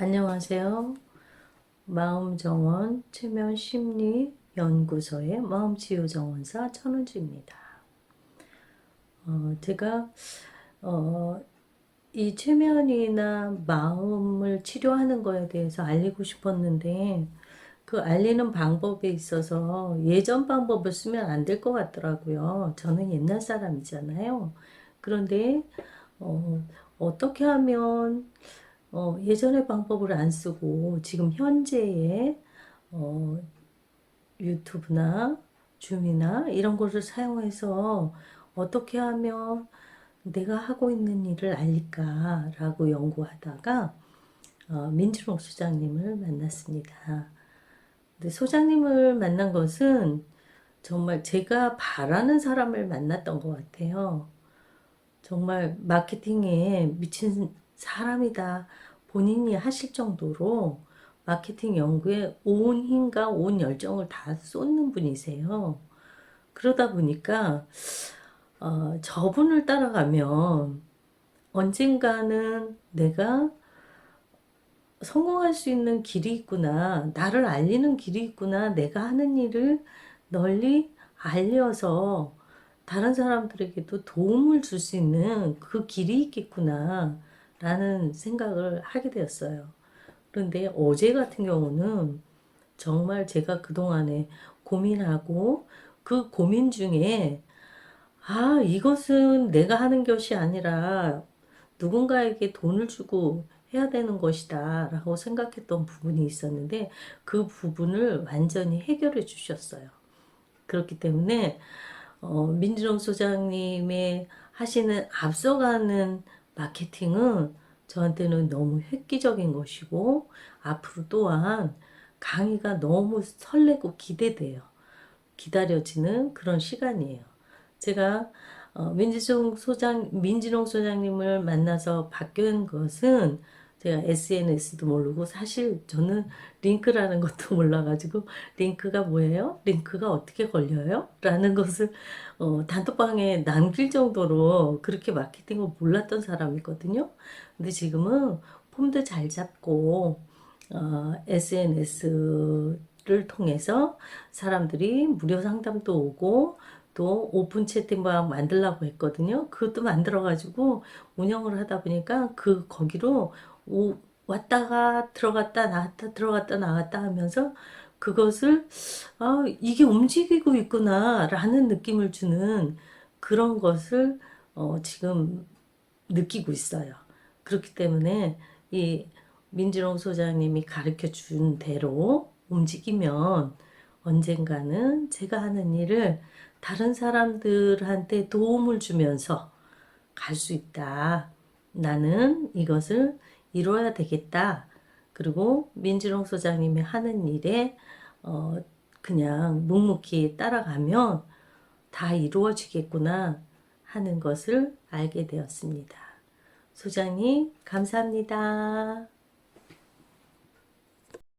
안녕하세요. 마음정원 최면심리연구소의 마음치유정원사 천은주입니다. 어, 제가 어, 이 최면이나 마음을 치료하는 거에 대해서 알리고 싶었는데 그 알리는 방법에 있어서 예전 방법을 쓰면 안 될 것 같더라고요. 저는 옛날 사람이잖아요. 그런데 어, 어떻게 하면 어, 예전의 방법을 안 쓰고 지금 현재의 어, 유튜브나 줌이나 이런 것을 사용해서 어떻게 하면 내가 하고 있는 일을 알릴까라고 연구하다가 어, 민주롱 소장님을 만났습니다. 근데 소장님을 만난 것은 정말 제가 바라는 사람을 만났던 것 같아요. 정말 마케팅에 미친 사람이다. 본인이 하실 정도로 마케팅 연구에 온 힘과 온 열정을 다 쏟는 분이세요. 그러다 보니까 어, 저분을 따라가면 언젠가는 내가 성공할 수 있는 길이 있구나. 나를 알리는 길이 있구나. 내가 하는 일을 널리 알려서 다른 사람들에게도 도움을 줄 수 있는 그 길이 있겠구나. 라는 생각을 하게 되었어요. 그런데 어제 같은 경우는 정말 제가 그동안에 고민하고 그 고민 중에 아, 이것은 내가 하는 것이 아니라 누군가에게 돈을 주고 해야 되는 것이다 라고 생각했던 부분이 있었는데 그 부분을 완전히 해결해 주셨어요. 그렇기 때문에 어, 민주롱 소장님의 하시는 앞서가는 마케팅은 저한테는 너무 획기적인 것이고 앞으로 또한 강의가 너무 설레고 기대돼요. 기다려지는 그런 시간이에요. 제가 어, 민지송 소장, 민진홍 소장님을 만나서 바뀐 것은 제가 SNS도 모르고 사실 저는 링크라는 것도 몰라가지고 링크가 뭐예요? 링크가 어떻게 걸려요? 라는 것을 어, 단톡방에 남길 정도로 그렇게 마케팅을 몰랐던 사람이거든요. 근데 지금은 폼도 잘 잡고 어, SNS를 통해서 사람들이 무료 상담도 오고 또 오픈 채팅방 만들라고 했거든요. 그것도 만들어가지고 운영을 하다 보니까 그 거기로 오, 왔다가 들어갔다 나왔다 들어갔다 나왔다 하면서 그것을 아 이게 움직이고 있구나라는 느낌을 주는 그런 것을 어, 지금 느끼고 있어요. 그렇기 때문에 이 민지롱 소장님이 가르쳐 준 대로 움직이면 언젠가는 제가 하는 일을 다른 사람들한테 도움을 주면서 갈 수 있다. 나는 이것을 이뤄야 되겠다. 그리고 민지롱 소장님이 하는 일에 어 그냥 묵묵히 따라가면 다 이루어지겠구나 하는 것을 알게 되었습니다. 소장님 감사합니다.